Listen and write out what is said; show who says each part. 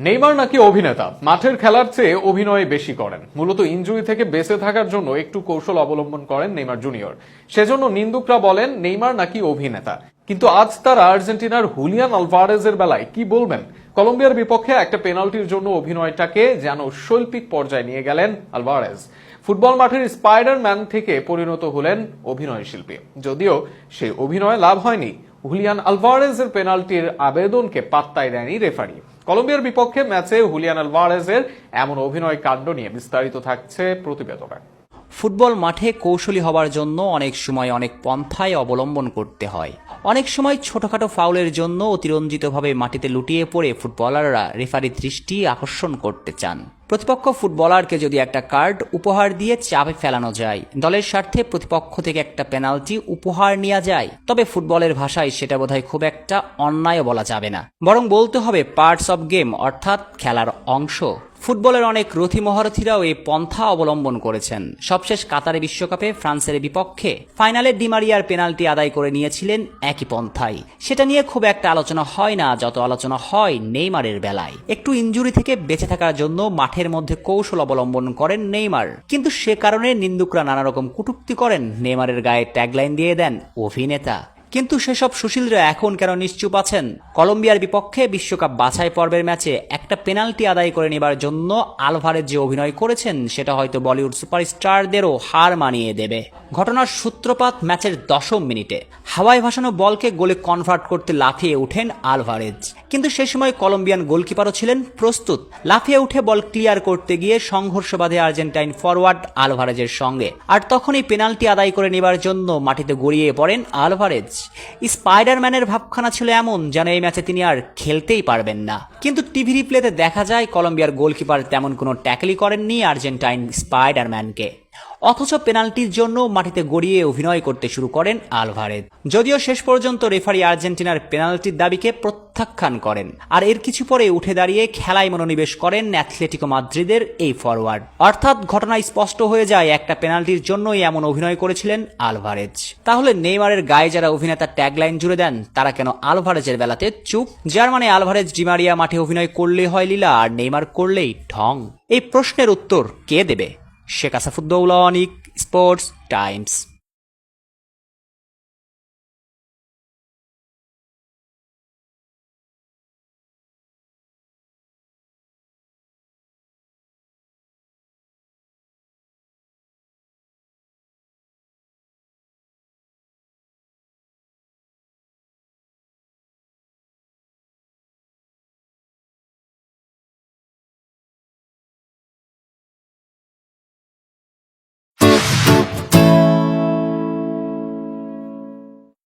Speaker 1: Neymar নাকি অভিনেতা? মাঠের খেলার চেয়ে অভিনয় বেশি করেন। মূলত ইনজুরি থেকে বেঁচে থাকার জন্য একটু কৌশল অবলম্বন করেন নেইমার জুনিয়র। সেজন্য নিন্দুকরা বলেন, নেইমার নাকি অভিনেতা? কিন্তু আজ তারা আর্জেন্টিনার হুলিয়ান আলভারেজের বেলায় কি বলবেন? কলম্বিয়ার বিপক্ষে একটা পেনাল্টির জন্য অভিনয়টাকে যেন শৈল্পিক পর্যায়ে নিয়ে গেলেন আলভারেজ। ফুটবল মাঠের স্পাইডারম্যান থেকে পরিণত হলেন অভিনয় শিল্পী। যদিও সেই অভিনয় লাভ হয়নি, হুলিয়ান আলভারেজের পেনাল্টির আবেদনকে পাত্তায় দেয়নি রেফারি। কলম্বিয়ার বিপক্ষে ম্যাচে হুলিয়ান আলভারেজের এমন অভিনয় কাণ্ড নিয়ে বিস্তারিত থাকছে প্রতিবেদনে।
Speaker 2: ফুটবল মাঠে কৌশলী হবার জন্য অনেক সময় অনেক পন্থায় অবলম্বন করতে হয়। অনেক সময় ছোটখাটো ফাউলের জন্য অতিরঞ্জিতভাবে মাটিতে লুটিয়ে পড়ে ফুটবলাররা রেফারি দৃষ্টি আকর্ষণ করতে চান। প্রতিপক্ষ ফুটবলারকে যদি একটা কার্ড উপহার দিয়ে চাপে ফেলানো যায়, দলের স্বার্থে প্রতিপক্ষ থেকে একটা পেনাল্টি উপহার নেওয়া যায়, তবে ফুটবলের ভাষায় সেটা বোধহয় খুব একটা অন্যায় বলা যাবে না। বরং বলতে হবে পার্টস অব গেম, অর্থাৎ খেলার অংশ। ফুটবলের অনেক রথী মহারথীরাও এই পন্থা অবলম্বন করেছেন। সবশেষ কাতারে বিশ্বকাপে ফ্রান্সের বিপক্ষে ফাইনালে ডিমারিয়ার পেনাল্টি আদায় করে নিয়েছিলেন একই পন্থায় সেটা নিয়ে খুব একটা আলোচনা হয় না, যত আলোচনা হয় নেইমারের বেলায়। একটু ইনজুরি থেকে বেঁচে থাকার জন্য মাঠের মধ্যে কৌশল অবলম্বন করেন নেইমার। কিন্তু সে কারণে নিন্দুকরা নানা রকম কটূক্তি করেন নেইমারের গায়ে ট্যাগলাইন দিয়ে দেন অভিনেতা। কিন্তু সেসব সুশীলরা এখন কেন নিশ্চুপ আছেন? কলম্বিয়ার বিপক্ষে বিশ্বকাপ বাছাই পর্বের ম্যাচে একটা পেনাল্টি আদায় করে নেবার জন্য আলভারেজ যে অভিনয় করেছেন, সেটা হয়তো বলিউড সুপারস্টারদেরও হার মানিয়ে দেবে। ঘটনার সূত্রপাত ম্যাচের দশম মিনিটে। হাওয়ায় ভাসানো বলকে গোলে কনভার্ট করতে লাফিয়ে ওঠেন আলভারেজ। কিন্তু সে সময় কলম্বিয়ান গোলকিপারও ছিলেন প্রস্তুত। লাফিয়ে উঠে বল ক্লিয়ার করতে গিয়ে সংঘর্ষ বাঁধে আর্জেন্টাইন ফরওয়ার্ড আলভারেজের সঙ্গে। আর তখনই পেনাল্টি আদায় করে নেবার জন্য মাটিতে গড়িয়ে পড়েন আলভারেজ। স্পাইডারম্যানের ভাবখানা ছিল এমন যেন এই ম্যাচে তিনি আর খেলতেই পারবেন না। কিন্তু টিভি রিপ্লেতে দেখা যায়, কলম্বিয়ার গোলকিপার তেমন কোনো ট্যাকলি করেননি আর্জেন্টাইন স্পাইডারম্যানকে। অথচ পেনাল্টির জন্য মাটিতে গড়িয়ে অভিনয় করতে শুরু করেন আলভারেজ। যদিও শেষ পর্যন্ত রেফারি আর্জেন্টিনার পেনাল্টির দাবিকে প্রত্যাখ্যান করেন। আর এর কিছু পরে উঠে দাঁড়িয়ে খেলায় মনোনিবেশ করেন অ্যাথলেটিকো মাদ্রিদের এই ফরওয়ার্ড অর্থাৎ ঘটনা স্পষ্ট হয়ে যায়, একটা পেনাল্টির জন্যই এমন অভিনয় করেছিলেন আলভারেজ। তাহলে নেইমারের গায়ে যারা অভিনেতা ট্যাগলাইন জুড়ে দেন, তারা কেন আলভারেজের বেলাতে চুপ? যার মানে আলভারেজ ডিমারিয়া মাঠে অভিনয় করলে হয় লীলা, আর নেইমার করলেই ঢং। এই প্রশ্নের উত্তর কে দেবে? Shaikh Asafuddowla Anik Sports Times.